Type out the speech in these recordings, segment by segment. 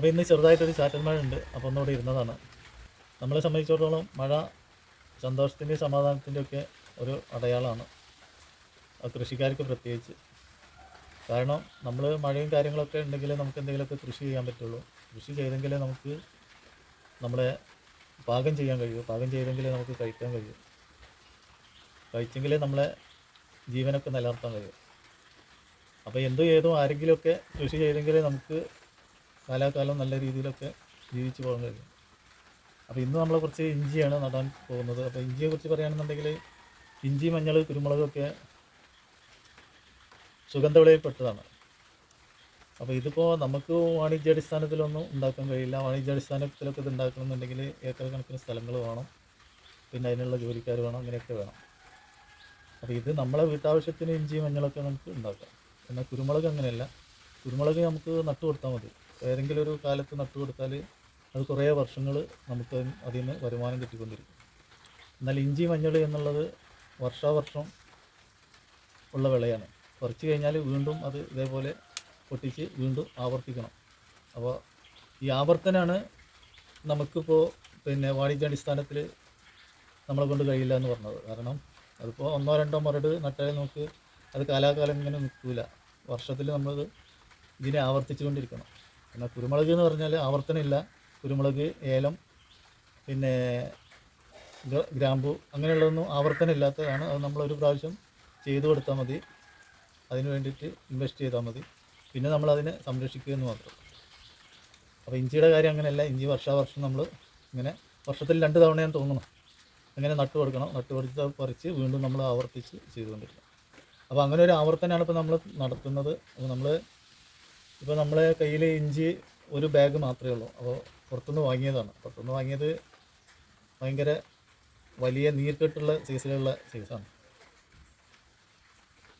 അപ്പോൾ ഇന്ന് ചെറുതായിട്ടൊരു ചാറ്റൽ മഴ ഉണ്ട് അപ്പോൾ ഒന്നുകൂടി ഇരുന്നതാണ്. നമ്മളെ സംബന്ധിച്ചിടത്തോളം മഴ സന്തോഷത്തിന്റെയും സമാധാനത്തിന്റെ ഒക്കെ ഒരു അടയാളമാണ്. കൃഷിക്കാർക്ക് പ്രത്യേകിച്ച്. കാരണം നമ്മൾ മഴയും കാര്യങ്ങളൊക്കെ ഉണ്ടെങ്കിൽ നമുക്ക് എന്തെങ്കിലുമൊക്കെ കൃഷി ചെയ്യാൻ പറ്റുള്ളൂ. കൃഷി ചെയ്തെങ്കിലേ നമുക്ക് നമ്മളെ പാകം ചെയ്യാൻ കഴിയൂ. പാകം ചെയ്തെങ്കിലേ നമുക്ക് കഴിക്കാൻ കഴിയൂ. കഴിച്ചെങ്കിലേ നമ്മളെ ജീവനൊക്കെ നിലനിർത്താൻ കഴിയും. അപ്പോൾ എന്തും ഏതും ആരെങ്കിലുമൊക്കെ കൃഷി ചെയ്തെങ്കിലേ നമുക്ക് കാലാകാലം നല്ല രീതിയിലൊക്കെ ജീവിച്ചു പോകാൻ കഴിയും. അപ്പോൾ ഇന്ന് നമ്മൾ കുറച്ച് ഇഞ്ചിയാണ് നടാൻ പോകുന്നത്. അപ്പോൾ ഇഞ്ചിയെ കുറിച്ച് പറയുകയാണെന്നുണ്ടെങ്കിൽ ഇഞ്ചി മഞ്ഞൾ കുരുമുളകൊക്കെ സുഗന്ധവിളയിൽപ്പെട്ടതാണ്. അപ്പോൾ ഇതിപ്പോൾ നമുക്ക് വാണിജ്യാടിസ്ഥാനത്തിലൊന്നും ഉണ്ടാക്കാൻ കഴിയില്ല. വാണിജ്യാടിസ്ഥാനത്തിലൊക്കെ ഇത് ഉണ്ടാക്കണമെന്നുണ്ടെങ്കിൽ ഏക്കർ കണക്കിന് സ്ഥലങ്ങൾ വേണം. പിന്നെ അതിനുള്ള ജോലിക്കാർ വേണം. അങ്ങനെയൊക്കെ വേണം. അപ്പോൾ ഇത് നമ്മളെ വീട്ടാവശ്യത്തിന് ഇഞ്ചി മഞ്ഞളൊക്കെ നമുക്ക് ഉണ്ടാക്കാം. എന്നാൽ കുരുമുളക് അങ്ങനെയല്ല. കുരുമുളക് നമുക്ക് നട്ടു കൊടുത്താൽ മതി. ഏതെങ്കിലും ഒരു കാലത്ത് നട്ടുകൊടുത്താൽ അത് കുറേ വർഷങ്ങൾ നമുക്ക് അതിൽ നിന്ന് വരുമാനം കിട്ടിക്കൊണ്ടിരിക്കും. എന്നാൽ ഇഞ്ചി മഞ്ഞൾ എന്നുള്ളത് വർഷാവർഷം ഉള്ള വിളയാണ്. കുറച്ച് കഴിഞ്ഞാൽ വീണ്ടും അത് ഇതേപോലെ പൊട്ടിച്ച് വീണ്ടും ആവർത്തിക്കണം. അപ്പോൾ ഈ ആവർത്തനാണ് നമുക്കിപ്പോൾ പിന്നെ വാണിജ്യാടിസ്ഥാനത്തിൽ നമ്മളെ കൊണ്ട് കഴിയില്ല എന്ന് പറഞ്ഞത്. കാരണം അതിപ്പോൾ ഒന്നോ രണ്ടോ മരട് നട്ടാൽ നമുക്ക് അത് കാലാകാലം ഇങ്ങനെ നിൽക്കില്ല വർഷത്തിൽ നമ്മളത് ഇതിനെ ആവർത്തിച്ചു കൊണ്ടിരിക്കണം എന്നാൽ കുരുമുളക് എന്ന് പറഞ്ഞാൽ ആവർത്തനമില്ല. കുരുമുളക് ഏലം പിന്നെ ഗ്രാമ്പു അങ്ങനെയുള്ളതൊന്നും ആവർത്തനം ഇല്ലാത്തതാണ് അത് നമ്മളൊരു പ്രാവശ്യം ചെയ്തു കൊടുത്താൽ മതി. അതിന് വേണ്ടിയിട്ട് ഇൻവെസ്റ്റ് ചെയ്താൽ മതി. പിന്നെ നമ്മൾ അതിനെ സംരക്ഷിക്കുക എന്ന് മാത്രം. അപ്പോൾ ഇഞ്ചിയുടെ കാര്യം അങ്ങനെയല്ല. ഇഞ്ചി വർഷാവർഷം നമ്മൾ ഇങ്ങനെ വർഷത്തിൽ രണ്ട് തവണയാണ് തോന്നണം അങ്ങനെ നട്ടു കൊടുക്കണം. നട്ടു കൊടുത്ത് പറിച്ച് വീണ്ടും നമ്മൾ ആവർത്തിച്ച് ചെയ്തുകൊണ്ടിരിക്കണം. അപ്പോൾ അങ്ങനെ ഒരു ആവർത്തനമാണ് ഇപ്പോൾ നമ്മൾ നടത്തുന്നത്. അപ്പോൾ നമ്മൾ ഇപ്പോൾ നമ്മളെ കയ്യിൽ ഇഞ്ചി ഒരു ബാഗ് മാത്രമേ ഉള്ളൂ. അപ്പോൾ പുറത്തുനിന്ന് വാങ്ങിയതാണ്. പുറത്തുനിന്ന് വാങ്ങിയത് ഭയങ്കര വലിയ നീർക്കെട്ടുള്ള സൈസിലുള്ള സൈസാണ്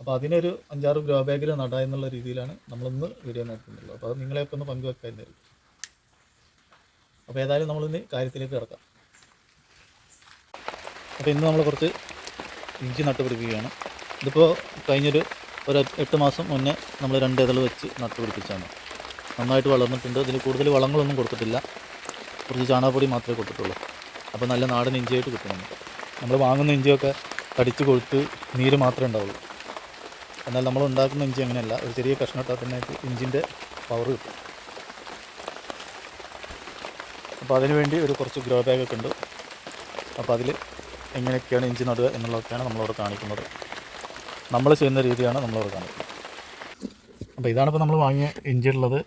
അപ്പോൾ അതിനൊരു അഞ്ചാറ് ഗ്രോ ബാഗിൽ നടാ എന്നുള്ള രീതിയിലാണ് നമ്മളിന്ന് വീഡിയോ നടത്തുന്നുള്ളത് അപ്പോൾ അത് നിങ്ങളെയൊക്കെ ഒന്ന് പങ്കുവെക്കാമായിരുന്നു അപ്പോൾ ഏതായാലും നമ്മളിന്ന് കാര്യത്തിലേക്ക് കിടക്കാം. അപ്പോൾ ഇന്ന് നമ്മൾ കുറച്ച് ഇഞ്ചി നട്ടുപിടിപ്പിക്കുകയാണ്. ഇതിപ്പോൾ കഴിഞ്ഞൊരു ഒരു എട്ട് മാസം മുന്നേ നമ്മൾ രണ്ട് ഇതൾ വെച്ച് നട്ടുപിടിപ്പിച്ചാണ് നന്നായിട്ട് വളർന്നിട്ടുണ്ട്. അതിൽ കൂടുതൽ വളങ്ങളൊന്നും കൊടുത്തിട്ടില്ല. കുറച്ച് ചാണകപ്പൊടി മാത്രമേ കൊടുത്തിട്ടുള്ളൂ. അപ്പോൾ നല്ല നാടൻ ഇഞ്ചിയായിട്ട് കിട്ടും നമ്മൾ വാങ്ങുന്ന ഇഞ്ചിയൊക്കെ കടിച്ച് കൊഴുത്ത് നീര് മാത്രമേ ഉണ്ടാവുള്ളൂ. എന്നാൽ നമ്മൾ ഉണ്ടാക്കുന്ന ഇഞ്ചി അങ്ങനെയല്ല. ഒരു ചെറിയ കഷ്ണം തന്നെ ഇഞ്ചിന്റെ പവർ കിട്ടും. അപ്പോൾ അതിനുവേണ്ടി ഒരു കുറച്ച് ഗ്രോ ബാഗൊക്കെ ഉണ്ട്. അപ്പോൾ അതിൽ എങ്ങനെയൊക്കെയാണ് ഇഞ്ചി നടുക എന്നുള്ളതൊക്കെയാണ് നമ്മളവിടെ കാണിക്കുന്നത്. നമ്മൾ ചെയ്യുന്ന രീതിയാണ് നമ്മൾ കാണിക്കുന്നത് അപ്പോൾ ഇതാണിപ്പോൾ നമ്മൾ വാങ്ങിയ ഇഞ്ചി ഉള്ളത്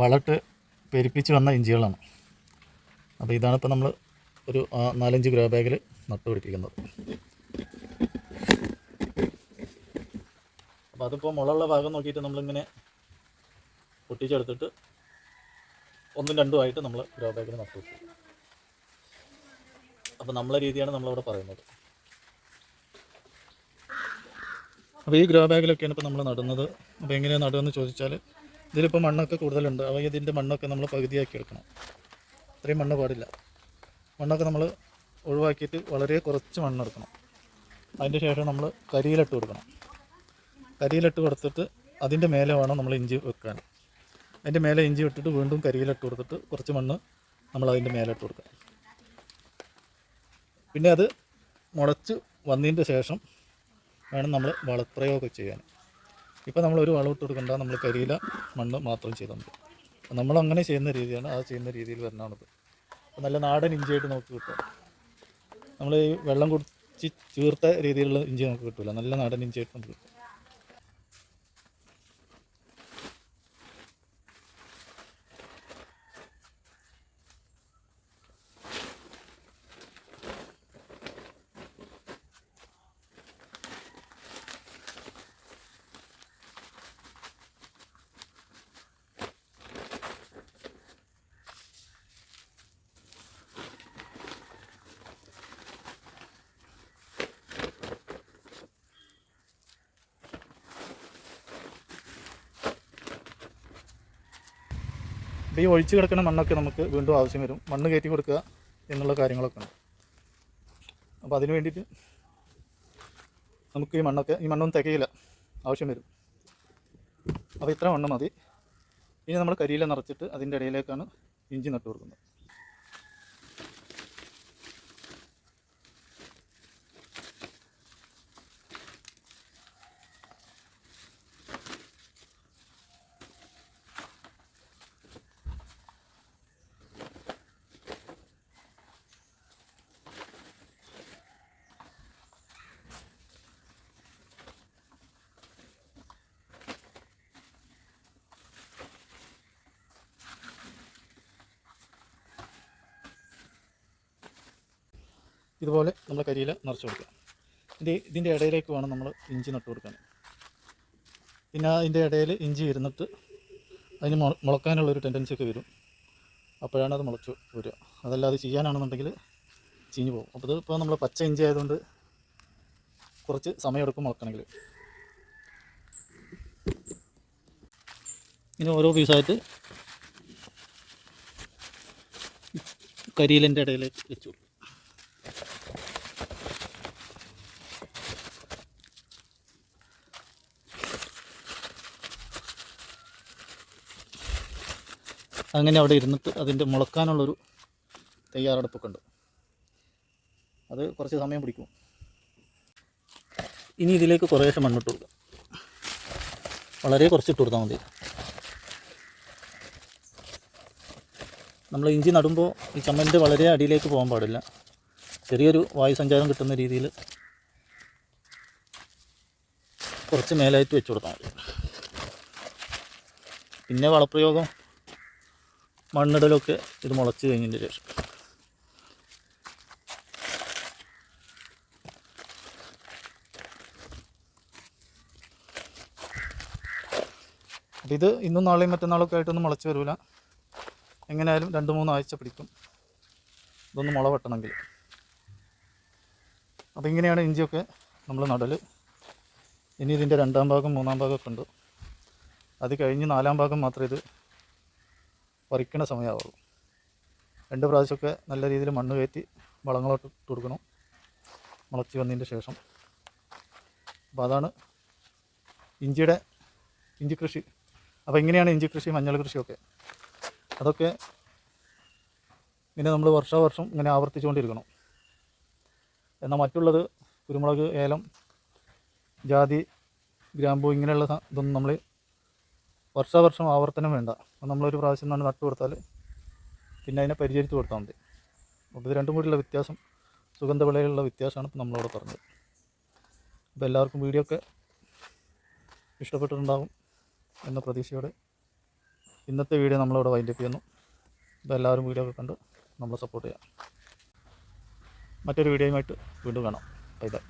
വളട്ട് പെരുപ്പിച്ച് വന്ന ഇഞ്ചികളാണ്. അപ്പോൾ ഇതാണിപ്പോൾ നമ്മൾ ഒരു നാലഞ്ച് ഗ്രോ ബാഗിൽ നട്ടുപിടിപ്പിക്കുന്നത് അപ്പോൾ അതിപ്പോൾ മുളയുള്ള ഭാഗം നോക്കിയിട്ട് നമ്മളിങ്ങനെ പൊട്ടിച്ചെടുത്തിട്ട് ഒന്നും രണ്ടുമായിട്ട് നമ്മൾ ഗ്രോ ബാഗിൽ നട്ടു അപ്പോൾ നമ്മളെ രീതിയാണ് നമ്മളവിടെ പറയുന്നത്. അപ്പോൾ ഈ ഗ്രോ ബാഗിലൊക്കെയാണ് ഇപ്പോൾ നമ്മൾ നടുന്നത്. അപ്പോൾ എങ്ങനെയാണ് നടുകയെന്ന് ചോദിച്ചാൽ ഇതിലിപ്പോൾ മണ്ണൊക്കെ കൂടുതലുണ്ട്. അപ്പോൾ ഇതിന്റെ മണ്ണൊക്കെ നമ്മൾ പകുതിയാക്കി എടുക്കണം. ഇത്രയും മണ്ണ് പാടില്ല. മണ്ണൊക്കെ നമ്മൾ ഒഴിവാക്കിയിട്ട് വളരെ കുറച്ച് മണ്ണെടുക്കണം അതിന്റെ ശേഷം നമ്മൾ കരിയിലിട്ട് കൊടുക്കണം. കരിയിലിട്ട് കൊടുത്തിട്ട് അതിന്റെ മേലെ വേണം നമ്മൾ ഇഞ്ചി വെക്കാൻ. അതിന്റെ മേലെ ഇഞ്ചി ഇട്ടിട്ട് വീണ്ടും കരിയിലിട്ട് കൊടുത്തിട്ട് കുറച്ച് മണ്ണ് നമ്മൾ അതിന്റെ മേലെ ഇട്ട് കൊടുക്കുക. പിന്നെ അത് മുളച്ച് വന്നതിന്റെ ശേഷം വേണം നമ്മൾ വളപ്രയോഗമൊക്കെ ചെയ്യാൻ. ഇപ്പോൾ നമ്മൾ ഒരു വളമിട്ട് കൊടുക്കണ്ട നമ്മൾ കരിയില മണ്ണ് മാത്രം ചെയ്താൽ മതി. നമ്മൾ അങ്ങനെ ചെയ്യുന്ന രീതിയാണ് അത് ചെയ്യുന്ന രീതിയിൽ വരണതാണിത് അപ്പോൾ നല്ല നാടൻ ഇഞ്ചിയായിട്ട് നമുക്ക് കിട്ടും. നമ്മൾ ഈ വെള്ളം കുടിച്ച് ചീർത്ത രീതിയിലുള്ള ഇഞ്ചി നമുക്ക് കിട്ടില്ല നല്ല നാടൻ ഇഞ്ചിയായിട്ട് നമുക്ക് കിട്ടും. ഇപ്പോൾ ഈ ഒഴിച്ച് കിടക്കുന്ന മണ്ണൊക്കെ നമുക്ക് വീണ്ടും ആവശ്യം വരും. മണ്ണ് കയറ്റി കൊടുക്കുക എന്നുള്ള കാര്യങ്ങളൊക്കെ ഉണ്ട്. അപ്പോൾ അതിന് വേണ്ടിയിട്ട് നമുക്ക് ഈ മണ്ണൊക്കെ ഈ മണ്ണൊന്നും തികയില്ല. ആവശ്യം വരും. അപ്പോൾ ഇത്ര മണ്ണ് മതി. ഇനി നമ്മൾ കരിയില നിറച്ചിട്ട് അതിന്റെ ഇടയിലേക്കാണ് ഇഞ്ചി നട്ടു കൊടുക്കുന്നത്. ഇതുപോലെ നമ്മൾ കരിയില നിറച്ച് കൊടുക്കുക. ഇതിന്റെ ഇതിന്റെ ഇടയിലേക്ക് വേണം നമ്മൾ ഇഞ്ചി നട്ട് കൊടുക്കാൻ. പിന്നെ അതിന്റെ ഇടയിൽ ഇഞ്ചി ഇരുന്നിട്ട് അതിന് മുള- മുളക്കാനുള്ളൊരു ടെൻഡൻസി ഒക്കെ വരും. അപ്പോഴാണ് അത് മുളച്ച് വരിക. അതല്ലാതെ ചെയ്യാനാണെന്നുണ്ടെങ്കിൽ ചീഞ്ഞു പോകും. അപ്പോൾ ഇത് ഇപ്പോൾ നമ്മൾ പച്ച ഇഞ്ചി ആയതുകൊണ്ട് കുറച്ച് സമയമെടുക്കും മുളക്കണമെങ്കിൽ. ഇനി ഓരോ പീസായിട്ട് കരിയിലിന്റെ ഇടയിലേക്ക് വെച്ചു അങ്ങനെ അവിടെ ഇരുന്നിട്ട് അതിന്റെ മുളക്കാനുള്ളൊരു തയ്യാറെടുപ്പൊക്കെ ഉണ്ട് അത് കുറച്ച് സമയം പിടിക്കും. ഇനി ഇതിലേക്ക് കുറേശ്ശെ മണ്ണിട്ട് കൊടുക്കുക വളരെ കുറച്ചിട്ട് കൊടുത്താൽ മതി. നമ്മൾ ഇഞ്ചി നടുമ്പോൾ ഈ ചമ്മലിന്റെ വളരെ അടിയിലേക്ക് പോകാൻ പാടില്ല. ചെറിയൊരു വായു സഞ്ചാരം കിട്ടുന്ന രീതിയിൽ കുറച്ച് മേലായിട്ട് വെച്ച് കൊടുത്താൽ മതി. പിന്നെ വളപ്രയോഗം മണ്ണിടലൊക്കെ ഇത് മുളച്ച് കഴിഞ്ഞതിന് ശേഷം. ഇത് ഇന്നും നാളെയും മറ്റന്നാളൊക്കെ ആയിട്ടൊന്നും മുളച്ച് വരില്ല എങ്ങനെയായാലും രണ്ട് മൂന്ന് ആഴ്ച പിടിക്കും. ഇതൊന്ന് മുള വെട്ടണമെങ്കിൽ. അപ്പോൾ ഇങ്ങനെയാണ് ഇഞ്ചിയൊക്കെ നമ്മൾ നടൽ ഇനി ഇതിന്റെ രണ്ടാം ഭാഗം മൂന്നാം ഭാഗമൊക്കെ ഉണ്ട്. അത് കഴിഞ്ഞ് നാലാം ഭാഗം മാത്രമേ ഇത് പറിക്കണ സമയമാവുള്ളൂ. രണ്ട് പ്രാവശ്യമൊക്കെ നല്ല രീതിയിൽ മണ്ണ് കയറ്റി വളങ്ങളോട്ട് ഇട്ട് കൊടുക്കണം മുളച്ച് വന്നതിന്റെ ശേഷം. അപ്പോൾ അതാണ് ഇഞ്ചിയുടെ ഇഞ്ചി കൃഷി. അപ്പോൾ ഇങ്ങനെയാണ് ഇഞ്ചി കൃഷി മഞ്ഞൾ കൃഷിയൊക്കെ. അതൊക്കെ ഇങ്ങനെ നമ്മൾ വർഷാവർഷം ഇങ്ങനെ ആവർത്തിച്ചുകൊണ്ടിരിക്കണം. എന്നാൽ മറ്റുള്ളത് കുരുമുളക് ഏലം ജാതി ഗ്രാമ്പു ഇങ്ങനെയുള്ള ഇതൊന്നും നമ്മൾ വർഷാവർഷം ആവർത്തനം വേണ്ട. നമ്മളൊരു പ്രാവശ്യം തന്നെ നട്ടു കൊടുത്താൽ പിന്നെ അതിനെ പരിചരിച്ച് കൊടുത്താൽ മതി. അപ്പോൾ ഇത് രണ്ടും കൂടിയുള്ള വ്യത്യാസം സുഗന്ധവിളയിലുള്ള വ്യത്യാസമാണ് ഇപ്പോൾ നമ്മളിവിടെ പറഞ്ഞത്. അപ്പോൾ എല്ലാവർക്കും വീഡിയോ ഒക്കെ ഇഷ്ടപ്പെട്ടിട്ടുണ്ടാകും എന്ന പ്രതീക്ഷയോടെ ഇന്നത്തെ വീഡിയോ നമ്മളിവിടെ വൈൻഡപ്പ് ചെയ്യുന്നു. അപ്പോൾ എല്ലാവരും വീഡിയോ ഒക്കെ കണ്ട് നമ്മളെ സപ്പോർട്ട് ചെയ്യാം. മറ്റൊരു വീഡിയോയുമായിട്ട് വീണ്ടും കാണാം. Bye bye